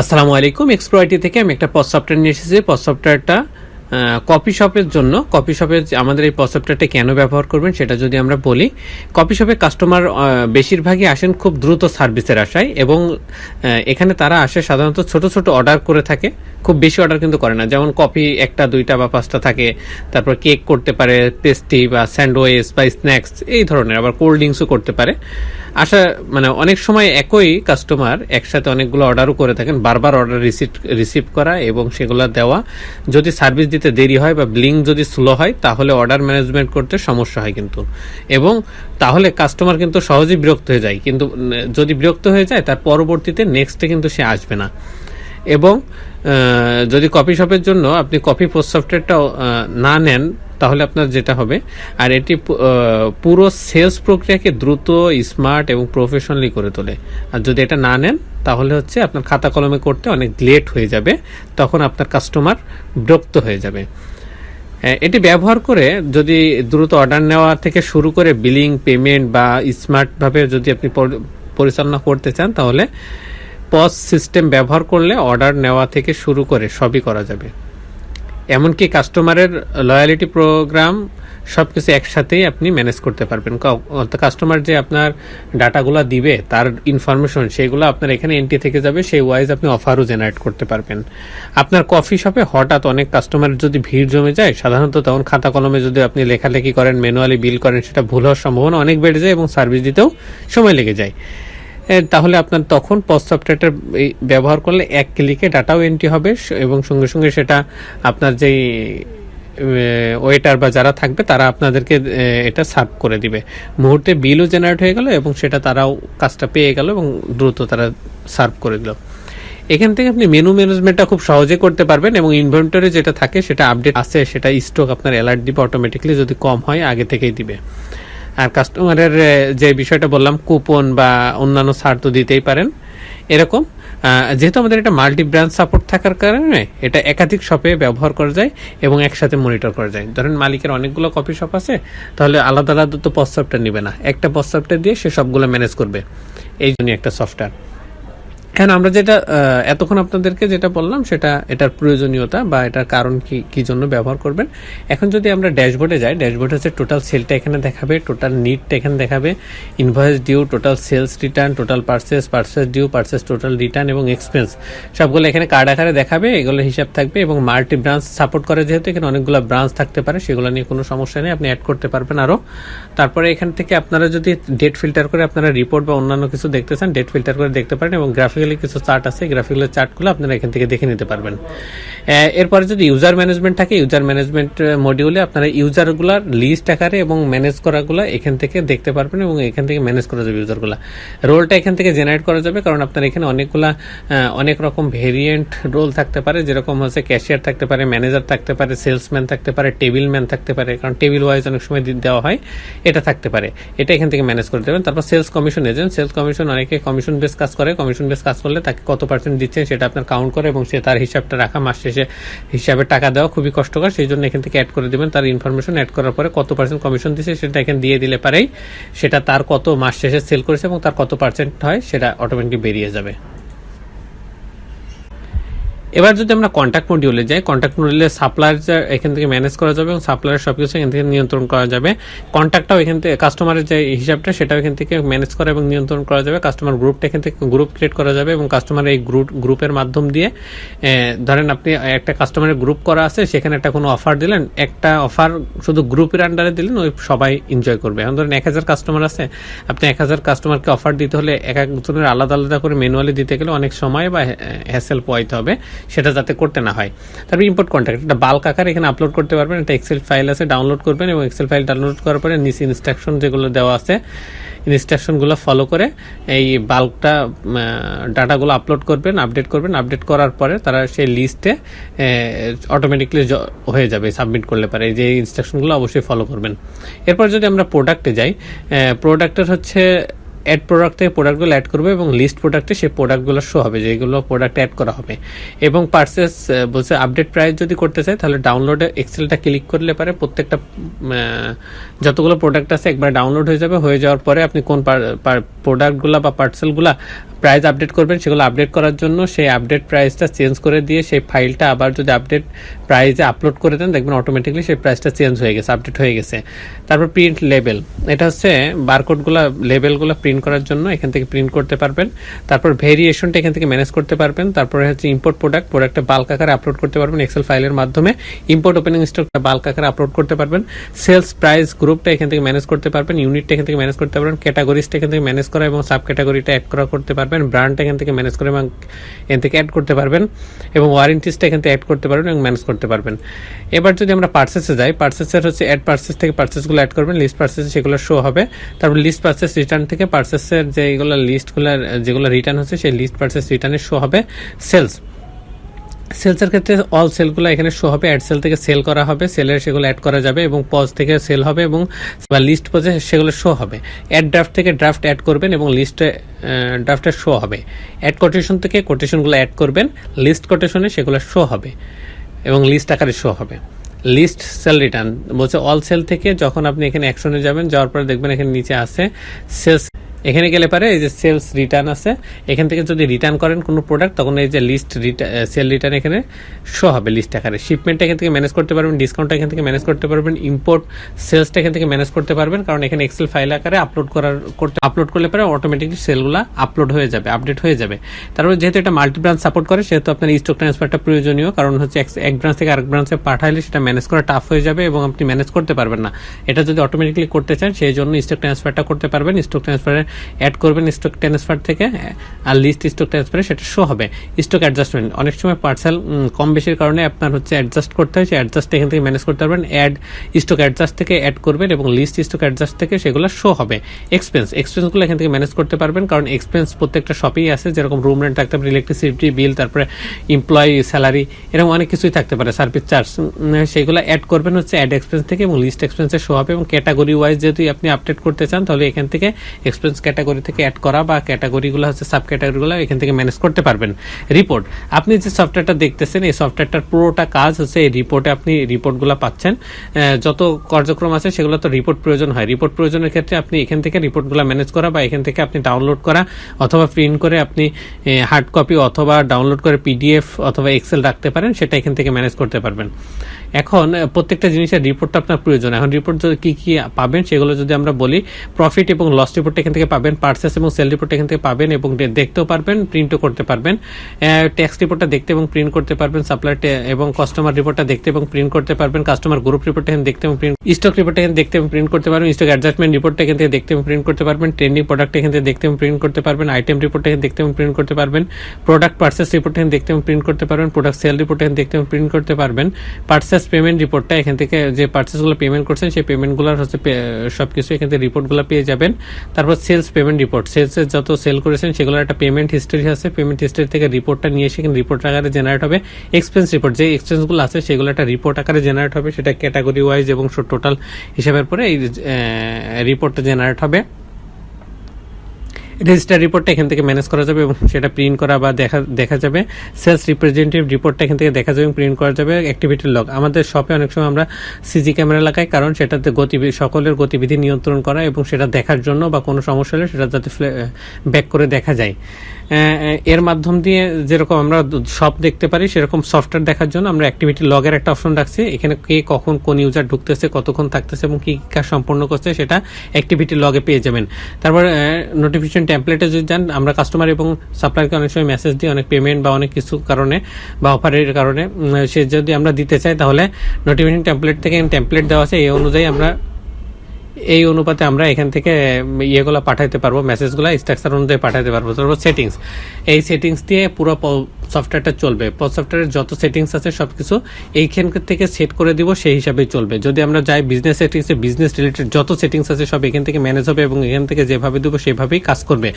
আসসালামু আলাইকুম এক্সপ্রোআইটি থেকে আমি একটা পজ সফটওয়্যার নিয়ে এসেছি। পজ সফটওয়্যারটা কপি শপের জন্য কপি শপে আমাদের এই পজ সফটওয়্যারটা কেন ব্যবহার করবেন সেটা যদি আমরা বলি কপি শপে কাস্টমার বেশিরভাগই আসেন খুব দ্রুত সার্ভিসের আশায় এবং এখানে তারা আসে সাধারণত ছোট ছোট অর্ডার করে থাকে। খুব বেশি অর্ডার কিন্তু করে না। যেমন কফি একটা, দুইটা বা পাঁচটা থাকে, তারপর কেক করতে পারে পেস্ট্রি বা স্যান্ডউইচ বা স্ন্যাক্স এই ধরনের। আবার কোল্ড ড্রিঙ্কসও করতে পারে। আশা মানে অনেক সময় একই কাস্টমার একসাথে অনেকগুলো অর্ডারও করে থাকেন, বারবার অর্ডার রিসিভ রিসিভ করা এবং সেগুলো দেওয়া। যদি সার্ভিস দিতে দেরি হয় বা ব্লিং যদি স্লো হয়, তাহলে অর্ডার ম্যানেজমেন্ট করতে সমস্যা হয় কিন্তু। এবং তাহলে কাস্টমার কিন্তু সহজেই বিরক্ত হয়ে যায়। কিন্তু যদি বিরক্ত হয়ে যায়, তার পরবর্তীতে নেক্সটে কিন্তু সে আসবে না। এবং যদি কপি শপের জন্য আপনি কফি পোস্ট সফটওয়্যারটা না নেন, তাহলে আপনার যেটা হবে, আর এটি পুরো সেলস প্রক্রিয়াকে দ্রুত, স্মার্ট এবং প্রফেশনালি করে তোলে। আর যদি এটা না নেন, তাহলে হচ্ছে আপনার খাতা কলমে করতে অনেক লেট হয়ে যাবে, তখন আপনার কাস্টমার বিরক্ত হয়ে যাবে। এটি ব্যবহার করে যদি দ্রুত অর্ডার নেওয়া থেকে শুরু করে বিলিং, পেমেন্ট বা স্মার্টভাবে যদি আপনি পরিচালনা করতে চান, তাহলে পজ সিস্টেম ব্যবহার করলে অর্ডার নেওয়া থেকে শুরু করে সবই করা যাবে। এমনকি কাস্টমারের লয়ালিটি প্রোগ্রাম সব কিছু একসাথেই আপনি ম্যানেজ করতে পারবেন। কাস্টমার যে আপনার ডাটাগুলো দিবে, তার ইনফরমেশন সেগুলো আপনার এখানে এন্ট্রি থেকে যাবে, সেই ওয়াইজ আপনি অফারও জেনারেট করতে পারবেন। আপনার কফি শপে হঠাৎ অনেক কাস্টমারের যদি ভিড় জমে যায়, সাধারণত তখন খাতা কলমে যদি আপনি লেখালেখি করেন ম্যানুয়ালি বিল করেন, সেটা ভুল হওয়ার সম্ভাবনা অনেক বেড়ে যায় এবং সার্ভিস দিতেও সময় লেগে যায়। তাহলে আপনার তখন পস্ট সফটওয়্যারটা ব্যবহার করলে এক ক্লিকে ডাটাও এন্ট্রি হবে এবং সঙ্গে সঙ্গে সেটা আপনার যেই ওয়েটার বা যারা থাকবে তারা আপনাদেরকে এটা সার্ভ করে দিবে। মুহূর্তে বিলও জেনারেট হয়ে গেল এবং সেটা তারাও কাজটা পেয়ে গেল এবং দ্রুত তারা সার্ভ করে দিল। এখান থেকে আপনি মেনু ম্যানেজমেন্টটা খুব সহজে করতে পারবেন এবং ইনভেন্টরি যেটা থাকে সেটা আপডেট আছে সেটা স্টক আপনার অ্যালার্ট দিবে অটোমেটিকলি যদি কম হয়, আগে থেকেই দিবে। আর কাস্টমারের যে বিষয়টা বললাম কুপন বা অন্যান্য ছাড় তো দিতেই পারেন। এরকম যেহেতু আমাদের এটা মাল্টি ব্রাঞ্চ সাপোর্ট থাকার কারণে, এটা একাধিক শপে ব্যবহার করা যায় এবং একসাথে মনিটর করা যায়। ধরেন মালিকের অনেকগুলো কপি শপ আছে, তাহলে আলাদা আলাদা তো পস নেবে না। একটা পস দিয়ে সে সবগুলো ম্যানেজ করবে। এই জন্য একটা সফটওয়্যার এখন আমরা যেটা এতক্ষণ আপনাদেরকে যেটা বললাম, সেটা এটার প্রয়োজনীয়তা বা এটার কারণ কি কি জন্য ব্যবহার করবেন। এখন যদি আমরা ড্যাশবোর্ডে যাই, ড্যাশবোর্ড হচ্ছে টোটাল সেলটা এখানে দেখাবে টোটাল নিটটা এখানে দেখাবে invoice due total sales return total purchase purchase due purchase total return এবং এক্সপেন্স সবগুলো এখানে কার্ড আকারে দেখাবে, এগুলো হিসাব থাকবে এবং মাল্টি ব্রাঞ্চ সাপোর্ট করে যেহেতু এখানে অনেকগুলো ব্রাঞ্চ থাকতে পারে, সেগুলো নিয়ে কোনো সমস্যা নেই, আপনি অ্যাড করতে পারবেন আরও তারপরে এখান থেকে আপনারা যদি ডেট ফিল্টার করে আপনারা রিপোর্ট বা অন্যান্য কিছু দেখতে চান ডেট ফিল্টার করে দেখতে পারেন এবং গ্রাফিক্যালি কিছু চার্ট আছে গ্রাফিক্যাল চার্টগুলো আপনারা এখান থেকে দেখে নিতে পারবেন। এরপরে যদি ইউজার ম্যানেজমেন্ট থাকে ইউজার ম্যানেজমেন্ট মডিউলে আপনারা ইউজারগুলার লিস্ট আকারে এবং ম্যানেজ করাগুলো এখান থেকে দেখতে পারবেন এবং এখান থেকে ম্যানেজ করা যাবে ইউজারগুলো রোলটা এখান থেকে জেনারেট করা যাবে কারণ আপনার এখানে অনেকগুলা অনেক রকম ভেরিয়েন্ট রোল থাকতে পারে। যেরকম হচ্ছে ক্যাশিয়ার থাকতে পারে ম্যানেজার থাকতে পারে সেলসম্যান থাকতে পারে টেবিল ম্যান থাকতে পারে, কারণ টেবিল ওয়াইজ অনেক সময় দেওয়া হয়, এটা থাকতে পারে। এটা এখান থেকে ম্যানেজ করে দেবেন। তারপর sales commission agent sales commission অনেকে কমিশন বেস কাজ করে কমিশন বেস কাজ করলে তাকে কত পার্সেন্ট দিচ্ছেন সেটা আপনার কাউন্ট করে এবং সে তার হিসাবটা রাখা মাস শেষে হিসাবে টাকা দেওয়া খুবই কষ্টকর, সেই জন্য এখান থেকে অ্যাড করে দেবেন। তার ইনফরমেশন অ্যাড করার পরে কত পার্সেন্ট কমিশন দিচ্ছে সেটা এখানে দিয়ে দিলে পারেই সেটা তার কত মাস শেষে সেল করেছে এবং তার কত পার্সেন্ট হয় সেটা অটোমেটিক বেরিয়ে যাবে। এবার যদি আমরা কন্ট্যাক্ট মডিউলে যাই কন্ট্যাক্ট মডিউলে সাপ্লায়ার এখান থেকে ম্যানেজ করা যাবে এবং সাপ্লায়ার সব কিছু এখান থেকে নিয়ন্ত্রণ করা যাবে। কন্ট্যাক্টটাও এখান থেকে কাস্টমারের যে হিসাবটা, সেটাও এখান থেকে ম্যানেজ করা এবং নিয়ন্ত্রণ করা যাবে। কাস্টমার গ্রুপটা এখান থেকে গ্রুপ ক্রিয়েট করা যাবে এবং কাস্টমার এই গ্রুপ গ্রুপের মাধ্যম দিয়ে ধরেন আপনি একটা কাস্টমারের গ্রুপ করা আছে, সেখানে একটা কোনো অফার দিলেন, একটা অফার শুধু গ্রুপের আন্ডারে দিলেন, ওই সবাই এনজয় করবে। এখন ধরেন এক হাজার কাস্টমার আছে, আপনি এক হাজার কাস্টমারকে অফার দিতে হলে এক একজনের আলাদা আলাদা করে ম্যানুয়ালি দিতে গেলে অনেক সময় বা হ্যাসেল পোয়াইতে হবে। সেটা যাতে করতে না হয়। তারপর ইম্পোর্ট কন্ট্যাক্ট এটা বাল্ক আকার এখানে আপলোড করতে পারবেন। একটা এক্সেল ফাইল আছে ডাউনলোড করবেন এবং এক্সেল ফাইল ডাউনলোড করার পরে নিচে ইনস্ট্রাকশন যেগুলো দেওয়া আছে ইনস্ট্রাকশনগুলো ফলো করে এই বাল্কটা ডাটাগুলো আপলোড করবেন আপডেট করবেন। আপডেট করার পরে তারা সেই লিস্টে অটোমেটিকলি হয়ে যাবে সাবমিট করলে পারে। যে ইনস্ট্রাকশনগুলো অবশ্যই ফলো করবেন। এরপর যদি আমরা প্রোডাক্টে যাই প্রোডাক্টের হচ্ছে অ্যাড প্রোডাক্ট প্রোডাক্টগুলো অ্যাড করবে এবং লিস্ট প্রোডাক্টে সেই প্রোডাক্টগুলো শো হবে, যেগুলো প্রোডাক্ট অ্যাড করা হবে। এবং পার্সেস বলছে আপডেট প্রাইস যদি করতে চায়, তাহলে ডাউনলোডে এক্সেলটা ক্লিক করলে পারে প্রত্যেকটা যতগুলো প্রোডাক্ট আছে একবার ডাউনলোড হয়ে যাবে। হয়ে যাওয়ার পরে আপনি কোন প্রোডাক্টগুলো বা পার্সেলগুলো প্রাইস আপডেট করবেন, সেগুলো আপডেট করার জন্য সেই আপডেট প্রাইসটা চেঞ্জ করে দিয়ে সেই ফাইলটা আবার যদি আপডেট প্রাইসে আপলোড করে দেন, দেখবেন অটোমেটিকলি সেই প্রাইসটা চেঞ্জ হয়ে গেছে আপডেট হয়ে গেছে। তারপর প্রিন্ট লেবেল এটা হচ্ছে বারকোডগুলো লেবেলগুলো প্রিন্ট করার জন্য এখান থেকে প্রিন্ট করতে পারবেন। তারপর ভেরিয়েশনটা এখান থেকে ম্যানেজ করতে পারবেন। তারপরে হচ্ছে ইম্পোর্ট প্রোডাক্ট প্রোডাক্টটা বাল্ক আকারে আপলোড করতে পারবেন এক্সেল ফাইলের মাধ্যমে। ইম্পোর্ট ওপেনিং স্টকটা বাল্ক আকারে আপলোড করতে পারবেন। সেলস প্রাইস গ্রুপটা এখান থেকে ম্যানেজ করতে পারবেন। ইউনিটটা এখান থেকে ম্যানেজ করতে পারবেন। ক্যাটাগরিজটা এখান থেকে ম্যানেজ করা এবং সাব ক্যাটাগরিটা অ্যাড করা করতে পারবেন। ব্র্যান্ডটা এখান থেকে ম্যানেজ করে এবং এখান থেকে অ্যাড করতে পারবেন। এবং ওয়ারেন্টিসটা এখান থেকে অ্যাড করতে পারবেন এবং ম্যানেজ করতে পারবেন। এবার যদি আমরা পার্সেসে যাই পার্সেসের হচ্ছে অ্যাড পার্সেস থেকে পার্সেসগুলো অ্যাড করবেন। লিস্ট পার্সেস সেগুলো শো হবে। তারপর লিস্ট পার্সেস রিটার্ন থেকে পার্সেসের যেগুলো লিস্টগুলো যেগুলো রিটার্ন হচ্ছে, সেই লিস্ট পার্সেস রিটার্নের শো হবে সেলস সেলসের ক্ষেত্রে অল সেলগুলো এখানে শো হবে অ্যাড সেল থেকে সেল করা হবে সেলের সেগুলো অ্যাড করা যাবে এবং পজ থেকে সেল হবে এবং বা লিস্ট পজে সেগুলো শো হবে। অ্যাড ড্রাফট থেকে ড্রাফট অ্যাড করবেন এবং লিস্টে ড্রাফটে শো হবে। অ্যাড কোটেশন থেকে কোটেশনগুলো অ্যাড করবেন লিস্ট কোটেশনে সেগুলো শো হবে এবং লিস্ট আকারে শো হবে। লিস্ট সেল রিটার্ন বলছে অল সেল থেকে যখন আপনি এখানে অ্যাকশনে যাবেন, যাওয়ার পরে দেখবেন এখানে নিচে আছে সেলস এখানে গেলে পারে এই যে সেলস রিটার্ন আছে। এখান থেকে যদি রিটার্ন করেন কোনো প্রোডাক্ট তখন এই যে লিস্ট সেল রিটার্ন এখানে শো হবে লিস্ট আকারে। শিপমেন্ট এখান থেকে ম্যানেজ করতে পারবেন ডিসকাউন্ট এখান থেকে ম্যানেজ করতে পারবেন ইম্পোর্ট সেলসটা এখান থেকে ম্যানেজ করতে পারবেন, কারণ এখানে এক্সেল ফাইল আকারে আপলোড করার, করতে আপলোড করলে পরে অটোমেটিকলি সেলগুলো আপলোড হয়ে যাবে আপডেট হয়ে যাবে। তারপরে যেহেতু এটা মাল্টি ব্রাঞ্চ সাপোর্ট করে, সেহেতু আপনার স্টক ট্রান্সফারটা প্রয়োজনীয়, কারণ হচ্ছে এক- ব্রাঞ্চ থেকে আরেক ব্রাঞ্চে পাঠাইলে সেটা ম্যানেজ করা টাফ হয়ে যাবে এবং আপনি ম্যানেজ করতে পারবেন না। এটা যদি অটোমেটিকলি করতে চান, সেই জন্য স্টক ট্রান্সফারটা করতে পারবেন। স্টক ট্রান্সফারে অ্যাড করবেন স্টক ট্রান্সফার থেকে, আর লিস্ট স্টক ট্রান্সফারে সেটা শো হবে। স্টক অ্যাডজাস্টমেন্ট অনেক সময় পার্সেল কম বেশির কারণে আপনার হচ্ছে অ্যাডজাস্ট করতে হয়, সেই অ্যাডজাস্ট এখান থেকে ম্যানেজ করতে পারবেন। অ্যাড স্টক অ্যাডজাস্ট থেকে অ্যাড করবেন এবং লিস্ট স্টক অ্যাডজাস্ট থেকে সেগুলো শো হবে। এক্সপেন্স এক্সপেন্সগুলো এখান থেকে ম্যানেজ করতে পারবেন, কারণ এক্সপেন্স প্রত্যেকটা শপেই আছে, যেরকম রুম রেন্ট থাকতে পারে ইলেকট্রিসিটি বিল তারপরে এমপ্লয়ি স্যালারি এরকম অনেক কিছুই থাকতে পারে সার্ভিস চার্জ সেগুলো অ্যাড করবেন হচ্ছে অ্যাড এক্সপেন্স থেকে এবং লিস্ট এক্সপেন্সে শো হবে এবং ক্যাটাগরি ওয়াইজ যদি আপনি আপডেট করতে চান, তাহলে এখান থেকে এক্সপেন্স ক্যাটাগরি থেকে অ্যাড করা বা ক্যাটাগরিগুলো হচ্ছে সাব ক্যাটাগরিগুলো এখান থেকে ম্যানেজ করতে পারবেন। রিপোর্ট আপনি যে সফটওয়্যারটা দেখতেছেন, এই সফটওয়্যারটার পুরোটা কাজ হচ্ছে এই রিপোর্টে আপনি রিপোর্টগুলো পাচ্ছেন। যত কার্যক্রম আছে সেগুলো তো রিপোর্ট প্রয়োজন হয়। রিপোর্ট প্রয়োজনের ক্ষেত্রে আপনি এখান থেকে রিপোর্টগুলো ম্যানেজ করা বা এখান থেকে আপনি ডাউনলোড করা অথবা প্রিন্ট করে আপনি হার্ড কপি অথবা ডাউনলোড করে পিডিএফ অথবা এক্সেল রাখতে পারেন, সেটা এখান থেকে ম্যানেজ করতে পারবেন। এখন প্রত্যেকটা জিনিসের রিপোর্টটা আপনার প্রয়োজন। এখন রিপোর্ট কি কি পাবেন সেগুলো যদি আমরা বলি প্রফিট এবং লস রিপোর্ট এখান থেকে পাবেন পার্সেস এবং সেল রিপোর্ট এখান থেকে পাবেন এবং দেখতেও পারবেন প্রিন্টও করতে পারবেন। ট্যাক্স রিপোর্টটা দেখতে এবং প্রিন্ট করতে পারবেন সাপ্লাই এবং কাস্টমার রিপোর্টটা দেখতে এবং প্রিন্ট করতে পারবেন কাস্টমার গ্রুপ রিপোর্ট এখানে দেখতে এবং প্রিন্ট স্টক রিপোর্ট এখানে দেখতে এবং প্রিন্ট করতে পারবেন স্টক অ্যাডজাস্টমেন্ট রিপোর্টটা এখান থেকে দেখতে এবং প্রিন্ট করতে পারবেন ট্রেন্ডিং প্রোডাক্ট এখান থেকে দেখতে এবং প্রিন্ট করতে পারবেন আইটেম রিপোর্ট এখানে দেখতে এবং প্রিন্ট করতে পারবেন প্রোডাক্ট পার্সেস রিপোর্ট এখানে দেখতে এবং প্রিন্ট করতে পারবেন প্রোডাক্ট সেল রিপোর্ট এখানে দেখতে এবং প্রিন্ট করতে পারবেন পার্সেস পেমেন্ট রিপোর্টটা এখান থেকে যে পার্সেসগুলো পেমেন্ট করছেন, সেই পেমেন্টগুলোর হচ্ছে সব কিছু এখান থেকে রিপোর্টগুলো পেয়ে যাবেন। তারপর সেলস পেমেন্ট রিপোর্ট সেলসের যত সেল করেছেন, সেগুলোর একটা পেমেন্ট হিস্টরি আছে। পেমেন্ট হিস্টরি থেকে রিপোর্টটা নিয়ে এসে রিপোর্ট আকারে জেনারেট হবে। এক্সপেন্স রিপোর্ট যে এক্সপেন্সগুলো আছে, সেগুলো একটা রিপোর্ট আকারে জেনারেট হবে। সেটা ক্যাটাগরি ওয়াইজ এবং টোটাল হিসাবের পরে এই রিপোর্টটা জেনারেট হবে। রেজিস্টার রিপোর্টটা এখান থেকে ম্যানেজ করা যাবে এবং সেটা প্রিন্ট করা বা দেখা দেখা যাবে। সেলস রিপ্রেজেন্টেটিভ রিপোর্টটা এখান থেকে দেখা যাবে এবং প্রিন্ট করা যাবে অ্যাক্টিভিটির লগ আমাদের শপে অনেক সময় আমরা সিজি ক্যামেরা লাগাই কারণ সেটাতে গতিবিধি সকলের গতিবিধি নিয়ন্ত্রণ করা এবং সেটা দেখার জন্য বা কোনো সমস্যা হলে সেটা যাতে ব্যাক করে দেখা যায়। এর মাধ্যম দিয়ে যেরকম আমরা সব দেখতে পারি, সেরকম সফটওয়্যার দেখার জন্য আমরা অ্যাক্টিভিটি লগের একটা অপশন রাখছি। এখানে কে কখন কোন ইউজার ঢুকতেছে, কতক্ষণ থাকতেছে এবং কি কাজ সম্পন্ন করছে, সেটা অ্যাক্টিভিটি লগে পেয়ে যাবেন। তারপর নোটিফিকেশন টেমপ্লেটে যদি যান, আমরা কাস্টমার এবং সাপ্লায়ারকে অনেক সময় মেসেজ দিই, অনেক পেমেন্ট বা অনেক কিছু কারণে বা অফারের কারণে। সে যদি আমরা দিতে চাই, তাহলে নোটিফিকেশন টেমপ্লেট থেকে টেমপ্লেট দেওয়া আছে, এই অনুযায়ী আমরা এই অনুপাতে আমরা এখান থেকে ইয়েগুলো পাঠাইতে পারব মেসেজগুলো স্ট্রাকচার অনুযায়ী পাঠাইতে পারব তারপর সেটিংস এই সেটিংস দিয়ে পুরো সফটওয়্যারটা চলবে। সফটওয়্যারের যত সেটিংস আছে সবকিছু এইখান থেকে সেট করে দিব, সেই হিসাবেই চলবে। যদি আমরা যাই বিজনেস সেটিংসে বিজনেস রিলেটেড যত সেটিংস আছে সব এখান থেকে ম্যানেজ হবে এবং এখান থেকে যেভাবে দেবো সেভাবেই কাজ করবে।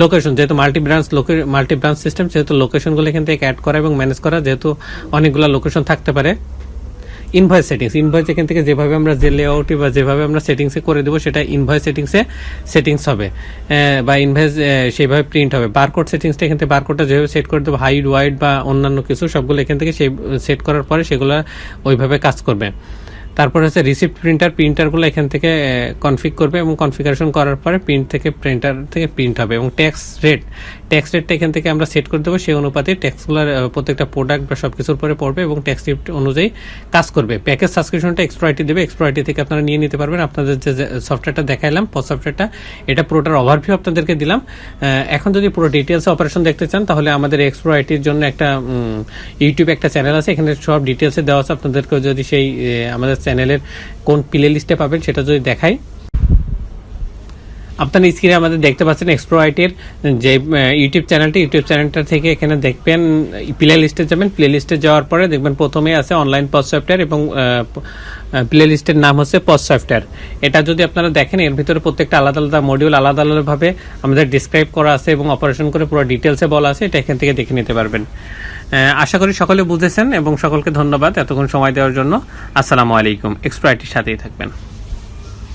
লোকেশন যেহেতু multi branch multi branch system সেহেতু লোকেশনগুলো এখান থেকে অ্যাড করা এবং ম্যানেজ করা, যেহেতু অনেকগুলো লোকেশন থাকতে পারে। ইনভয়েস সেটিংস ইনভয়েস এখান থেকে যেভাবে আমরা যে লেআউটে বা যেভাবে আমরা সেটিংসে করে দেবো, সেটা ইনভয়েস সেটিংসে সেটিংস হবে। বা ইনভয়েস সেইভাবে প্রিন্ট হবে। বারকোড সেটিংসটা এখান থেকে বারকোডটা যেভাবে সেট করে দেবো হাইড ওয়াইড বা অন্যান্য কিছু, সবগুলো এখান থেকে সেই সেট করার পরে সেগুলো ওইভাবে কাজ করবে। তারপর হচ্ছে রিসিপ্ট প্রিন্টার প্রিন্টারগুলো এখান থেকে কনফিগ করবে এবং কনফিগারেশন করার পরে প্রিন্ট থেকে প্রিন্টার থেকে প্রিন্ট হবে এবং ট্যাক্স রেট ট্যাক্স রেটটা এখান থেকে আমরা সেট করে দেবো। সেই অনুপাতে ট্যাক্সগুলোর প্রত্যেকটা প্রোডাক্ট বা সব কিছুর পরে পড়বে এবং ট্যাক্স রেট অনুযায়ী কাজ করবে। প্যাকেজ সাবস্ক্রিপশনটা এক্সপ্রয়টি দেবে। এক্সপ্রয়টি থেকে আপনারা নিয়ে নিতে পারবেন। আপনাদের যে সফটওয়্যারটা দেখাইলাম পোস্ট সফটওয়্যারটা এটা পুরোটার ওভারভিউ আপনাদেরকে দিলাম। এখন যদি পুরো ডিটেলস অপারেশন দেখতে চান, তাহলে আমাদের এক্সপ্রয়টির জন্য একটা ইউটিউবে একটা চ্যানেল আছে। এখানে সব ডিটেলসে দেওয়া আছে। আপনাদেরকে যদি সেই আমাদের চ্যানেলের কোন প্লে লিস্টে পাবেন সেটা যদি দেখাই। আপনার স্ক্রিনে আমাদের দেখতে পাচ্ছেন এক্সপ্রো আইটির যে ইউটিউব চ্যানেলটি ইউটিউব চ্যানেলটা থেকে এখানে দেখবেন প্লে লিস্টে যাবেন। প্লে লিস্টে যাওয়ার পরে দেখবেন প্রথমে আছে অনলাইন পজ সফটওয়্যার এবং প্লে লিস্টের নাম হচ্ছে পজ সফটওয়্যার এটা যদি আপনারা দেখেন, এর ভিতরে প্রত্যেকটা আলাদা আলাদা মডিউল আলাদা আলাদাভাবে আমাদের ডিসক্রাইব করা আছে এবং অপারেশন করে পুরো ডিটেলসে বলা আছে, এটা এখান থেকে দেখে নিতে পারবেন। আশা করি সকলে বুঝেছেন এবং সকলকে ধন্যবাদ এতক্ষণ সময় দেওয়ার জন্য। আসসালামু আলাইকুম। এক্সপ্রো আইটির সাথেই থাকবেন।